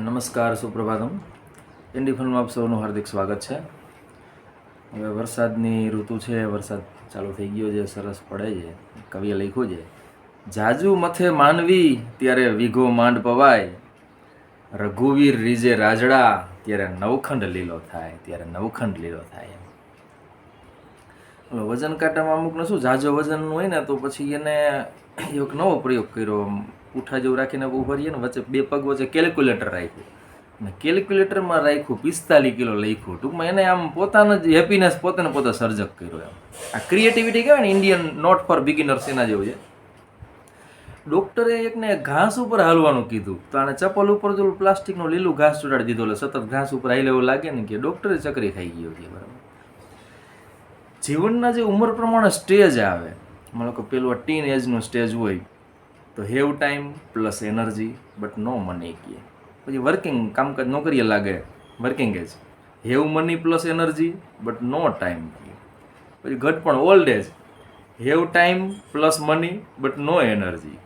નમસ્કાર, સુપ્રભાતમ. ઇન્ડી ફિલ્મ આપ સૌનું હાર્દિક સ્વાગત છે. હવે વરસાદની ઋતુ છે, વરસાદ ચાલુ થઈ ગયો છે, સરસ પડે છે, કવિએ લખ્યું છે. જાજુ મથે માનવી, ત્યારે વિઘો માંડ પવાય. રઘુવીર રીજે રાજડા, ત્યારે નવખંડ લીલો થાય, ત્યારે નવખંડ લીલો થાય. વજન કાંટામાં અમુકને શું, જાજો વજનનું હોય ને, તો પછી એને એક નવો પ્રયોગ કર્યો. પૂઠા જેવું રાખીને ઊભા રહીએ ને વચ્ચે બે પગ વચ્ચે કેલ્ક્યુલેટર રાખ્યું. અને કેલ્ક્યુલેટરમાં રાખ્યું પિસ્તાલીસ કિલો લખ્યું. ટૂંકમાં એને આમ પોતાનો જ હેપીનેસ પોતાને પોતે સર્જક કર્યો એમ. આ ક્રિએટિવિટી કહેવાય ને ઇન્ડિયન નોટ ફોર બિગિનર્સ એના જેવું છે. ડોક્ટરે એકને ઘાસ ઉપર હાલવાનું કીધું. તો આને ચપ્પલ ઉપર જો પ્લાસ્ટિકનું લીલું ઘાસ ચોટાડી દીધું, એટલે સતત ઘાસ ઉપર હાલે એવું લાગે ને કે ડૉક્ટરે ચકરી ખાઈ ગયો છે, બરાબર. જીવનના જે ઉંમર પ્રમાણે સ્ટેજ આવે માનો કે પેલું ટીન એજનું સ્ટેજ હોય, તો have time plus energy, but no money કહે પછી વર્કિંગ કામકાજ નોકરીએ લાગે working age have money plus energy, but no time કહે પછી ઘટ પણ old age have time plus money but no energy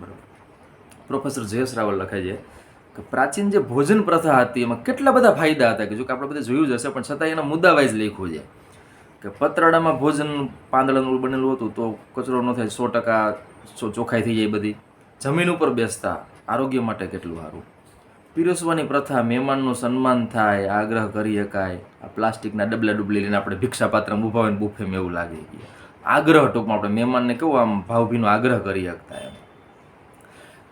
બરાબર. પ્રોફેસર જયેશ રાવલ લખે છે કે પ્રાચીન જે ભોજન પ્રથા હતી, એમાં કેટલા બધા ફાયદા હતા કે જો કે આપણે બધા જોયું જ હશે, પણ છતાં એના મુદ્દા વાઇઝ લખ્યું છે. કે પતરાડામાં ભોજન પાંદડાનું બનેલું હતું, તો કચરો ન થાય, સો ટકા ચોખ્ખાઈ થઈ જાય બધી. જમીન ઉપર બેસતા આરોગ્ય માટે કેટલું સારું? પીરસવાની પ્રથા, મહેમાનનું સન્માન થાય, આગ્રહ કરી શકાય. આ પ્લાસ્ટિકના ડબલા ડુબલી લઈને આપણે ભિક્ષા ઊભા હોય બુફેમાં એવું લાગે આગ્રહ ટૂંકમાં આપણે મહેમાનને કેવું આમ ભાવભીનો આગ્રહ કરી શકતા એમ.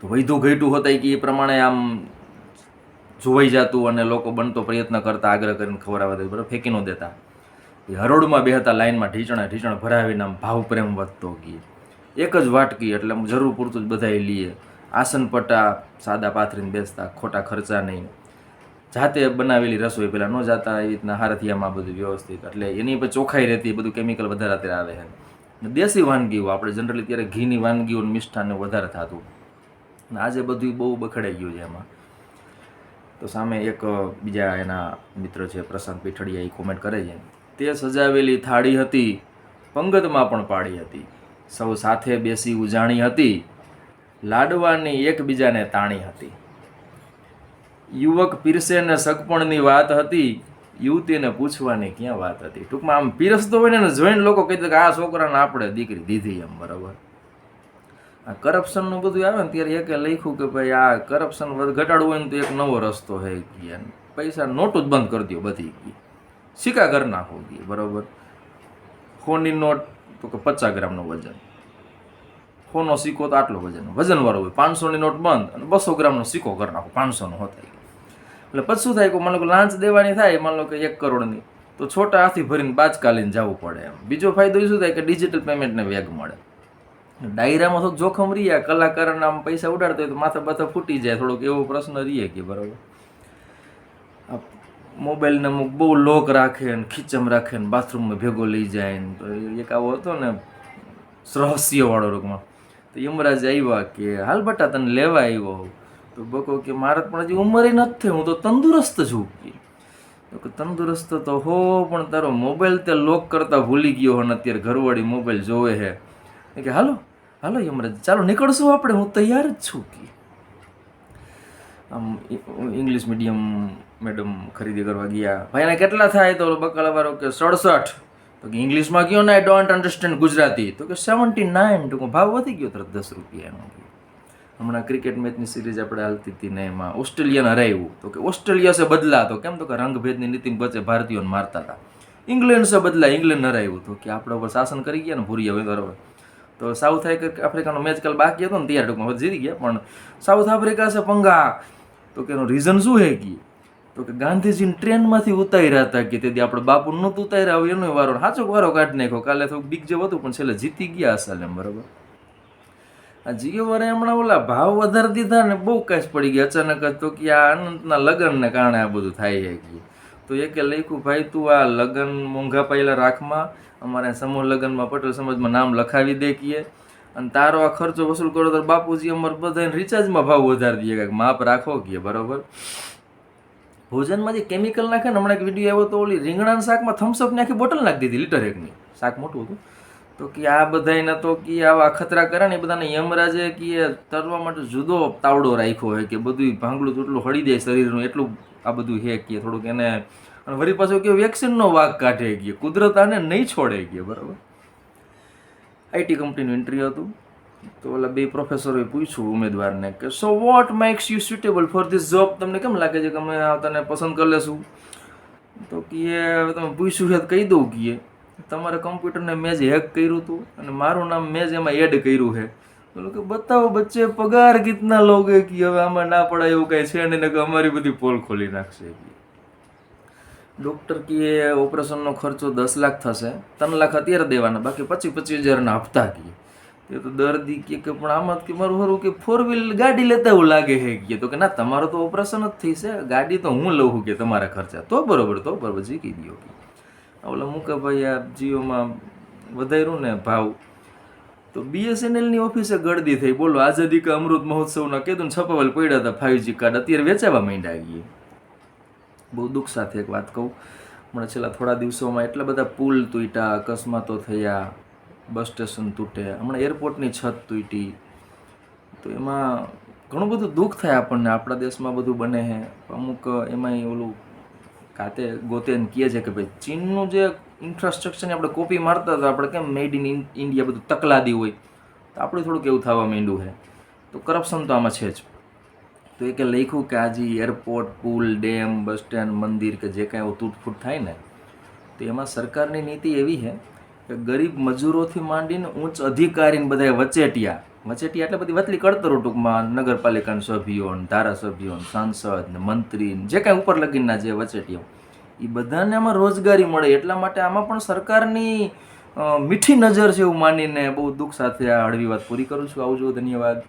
તો વૈધું ઘટ્યું હોતા કે એ પ્રમાણે આમ જોવાઈ જતું અને લોકો બનતો પ્રયત્ન કરતા આગ્રહ કરીને ખવડાવવા દે, બરાબર? ફેંકી ન દેતા. એ હરોળમાં બેહતા લાઇનમાં ઢીચણે ઢીચણ ભરાવીને આમ ભાવ પ્રેમ વધતો ગઈ એક જ વાટકી એટલે આમ જરૂર પૂરતું જ બધાએ લઈએ આસન પટ્ટા સાદા પાથરીને બેસતા, ખોટા ખર્ચા નહીં. જાતે બનાવેલી રસોઈ પહેલાં ન જાતા એવી રીતના હારથિયામાં બધું વ્યવસ્થિત. એટલે એની પર ચોખાઈ રહેતી બધું કેમિકલ વધારે અત્યારે આવે છે. દેશી વાનગીઓ, આપણે જનરલી ત્યારે ઘીની વાનગીઓ મિષ્ઠાને વધારે થતું. અને આજે બધું બહુ બખડાઈ ગયું છે એમાં. તો સામે એક બીજા એના મિત્ર છે, પ્રશાંત પીઠડિયા, એ કોમેન્ટ કરે છે. તે સજાવેલી થાળી હતી, પંગતમાં પણ પાડી હતી. સૌ સાથે બેસી ઉજાણી હતી, લાડવાની એકબીજાને તાણી હતી. યુવક પીરસે ને સગપણની વાત હતી, યુવતીને પૂછવાની ક્યાં વાત હતી? ટૂંકમાં આમ પીરસતો હોય ને જોઈને લોકો કહી કે આ છોકરાને આપણે દીકરી દીધી એમ બરાબર. આ કરપ્શનનું બધું આવે ને ત્યારે એકે લખ્યું કે ભાઈ આ કરપ્શન ઘટાડવું હોય ને તો એક નવો રસ્તો હે કે પૈસા નોટું જ બંધ કરી દો બધી કી સિક્કા ઘરના હોગી, બરાબર? સોની નોટ તો કે પચાસ ગ્રામનું વજન. ખોનો સિક્કો તો આટલો વજન, વજનવાળો હોય, પાંચસોની નોટ બંધ અને બસો ગ્રામનો સિક્કો ઘર નાખો, પાંચસોનો હોતા એટલે પછી શું થાય કે માનો કે લાંચ દેવાની થાય, માનો કે એક કરોડની, તો છોટા હાથી ભરીને બાચકા જવું પડે એમ. બીજો ફાયદો એ શું થાય કે ડિજિટલ પેમેન્ટને વેગ મળે. ડાયરામાં થોડુંક જોખમ રહ્યા કલાકારોને આમ પૈસા ઉડાડતો હોય તો માથા બાથા ફૂટી જાય, થોડોક એવો પ્રશ્ન રહીએ કે બરાબર? મોબાઈલને અમુક બહુ લોક રાખે ને ખીચમ રાખે ને બાથરૂમમાં ભેગો લઈ જાય ને તો એક આવો હતો ને રહસ્યવાળો રૂપમાં. તો યમરાજ આવ્યા કે, હાલ બટા, તને લેવા આવ્યો તો બકો કે, મારા પણ હજી ઉંમરે નથી થઈ, હું તો તંદુરસ્ત છું. કે, તો કે, તંદુરસ્ત તો હો, પણ તારો મોબાઈલ તે લોક કરતાં ભૂલી ગયો હો ને અત્યારે ઘરવાળી મોબાઈલ જોવે હે. કે, હાલો હાલો યમરાજ, ચાલો નીકળશું આપણે, હું તૈયાર જ છું. કે, આમ ઇંગ્લિશ મીડિયમ મેડમ ખરીદી કરવા ગયા. ભાઈ એના કેટલા થાય તો બકાલાવાળો કે સડસઠ? તો કે ઇંગ્લિશમાં કયો ને આઈ ડોન્ટ અન્ડરસ્ટેન્ડ ગુજરાતી. તો કે સેવન્ટી નાઇન ટૂંકો ભાવ વધી ગયો તરત દસ રૂપિયાનો હમણાં ક્રિકેટ મેચની સિરીઝ આપણે હાલતી હતી ને એમાં ઓસ્ટ્રેલિયાને હરાવ્યું તો કે ઓસ્ટ્રેલિયા સે બદલા. તો કેમ? તો કે રંગભેદની નીતિ વચ્ચે ભારતીયોને મારતા હતા ઇંગ્લેન્ડ સે બદલા. ઇંગ્લેન્ડ હરાવ્યું તો કે આપણા ઉપર શાસન કરી ગયા ને ભૂરી હવે બરાબર. તો સાઉથ આફ્રિકાનો મેચ કાલ બાકી હતો ને, ત્યારે ટૂંકમાં જીતી ગયા. પણ સાઉથ આફ્રિકા છે પંગા. તો કે એનું રીઝન શું હે કે? તો કે ગાંધીજીને ટ્રેનમાંથી ઉતાર્યા હતા કે તેથી આપણે બાપુ નહોતું ઉતાર્યા, હવે એનો વારો સાચો વારો કાઢી નાખ્યો. કાલે થોડુંક બીક જેવું હતું, પણ છેલ્લે જીતી ગયા અસલ એમ, બરાબર? આ જીઓ વાળા હમણાં ઓલા ભાવ વધારી દીધા ને બહુ કાશ પડી ગઈ અચાનક જ તો કે આ અનંતના લગ્નને કારણે આ બધું થાય છે કે. તો એકે લખ્યું, ભાઈ, તું આ લગ્ન મોંઘા પાયેલા રાખમાં, અમારે સમૂહ લગ્નમાં, પટેલ સમાજમાં નામ લખાવી દે કીએ અને તારો આ ખર્ચો વસૂલ કરો તો બાપુજી અમારે બધાને રિચાર્જમાં ભાવ વધારી દઈએ કાંઈક માપ રાખો કીએ બરાબર? ભોજનમાં જે કેમિકલ નાખે ને હમણાં એક વીડિયો આવ્યો તો ઓલી રીંગણાના શાકમાં થમ્સઅપની આખી બોટલ નાખી દીધી લીટર એકની. શાક મોટું હતું. તો કે આ બધાયના તો કે આવા અખતરા કરે ને એ બધાને યમરાજે કે તરવા માટે જુદો તાવડો રાખ્યો હોય કે બધું ભાંગડું તૂટલું હળી જાય શરીરનું, એટલું આ બધું હે કે થોડુંક એને અને વળી પાછું કે વેક્સિનનો વાઘ કાઢે ગયો કુદરત આને નહીં છોડે ગયો બરાબર. આઈટી કંપનીનું ઇન્ટરવ્યુ હતું. તો ઓલા બે પ્રોફેસરોએ પૂછ્યું ઉમેદવારને કે so what makes you suitable for this job તમને કેમ લાગે છે કે અમે તને પસંદ કરી લેશું? તો કીએ, હવે તમે પૂછ્યું છે કહી દઉં કે તમારે કમ્પ્યુટરને મેં જ હેક કર્યું હતું અને મારું નામ મેં જ એમાં એડ કર્યું છે. બોલું કે, બતાવો બચ્ચે, પગાર કેટલા લોગે કે હવે આમાં ના પડાય એવું કાંઈ છે નહીં કે અમારી બધી પોલ ખોલી નાખશે ડૉક્ટર કે ઓપરેશનનો ખર્ચો દસ લાખ થશે, ત્રણ લાખ અત્યારે દેવાના, બાકી પચીસ પચીસ હજારના હપ્તા કે તે તો દર્દી કે કે પણ આમાં કે મારું હરું કે ફોર વ્હીલ ગાડી લેતા એવું લાગે છે કે તો કે ના, તમારું તો ઓપરેશન જ થઈ છે. ગાડી તો હું લઉં કે તમારા ખર્ચા. તો બરોબર તો બરોબર જીકી દો કે ઓલા મૂકે ભાઈ, આ જીઓમાં વધાર્યું ને ભાવ. તો બીએસએનએલની ઓફિસે ગળદી થઈ. બોલો આઝાદી કે અમૃત મહોત્સવના કીધું છપાવેલ પડ્યા હતા ફાઇવજી કાર્ડ. અત્યારે વેચાવા માંડ્યા ગઈએ બહુ દુઃખ સાથે એક વાત કહું. હમણાં છેલ્લા થોડા દિવસોમાં એટલા બધા પુલ તૂટ્યા, અકસ્માતો થયા. બસ સ્ટેશન તૂટે, હમણાં એરપોર્ટની છત તૂટી. તો એમાં ઘણું બધું દુઃખ થાય આપણને, આપણા દેશમાં બધું બને છે અમુક એમાંય ઓલું કાતે ગોતે કહે છે કે ભાઈ, ચીનનું જે ઇન્ફ્રાસ્ટ્રક્ચરની આપણે કોપી મારતા હતા, આપણે કેમ મેડ ઇન ઇન્ડિયા બધું તકલાદી હોય? તો આપણે થોડુંક એવું થવા માંડ્યું છે તો કરપ્શન તો આમાં છે જ. તો એ કે લખ્યું કે આજે એરપોર્ટ પુલ ડેમ બસ સ્ટેન્ડ મંદિર કે જે કાંઈ તૂટફૂટ થાય ને, તો એમાં સરકારની નીતિ એવી છે કે ગરીબ મજૂરોથી માંડીને ઉચ્ચ અધિકારીને બધા વચેટિયા. વચેટિયા એટલે બધી વતલી કડતરો ટૂંકમાં નગરપાલિકાના સભ્યો ધારાસભ્યોને સાંસદ ને મંત્રી જે કાંઈ ઉપર લગીનના જે વચેટિયા એ બધાને આમાં રોજગારી મળે. એટલા માટે આમાં પણ સરકારની મીઠી નજર છે એવું માનીને બહુ દુઃખ સાથે આ હળવી વાત પૂરી કરું છું. આવજો ધન્યવાદ.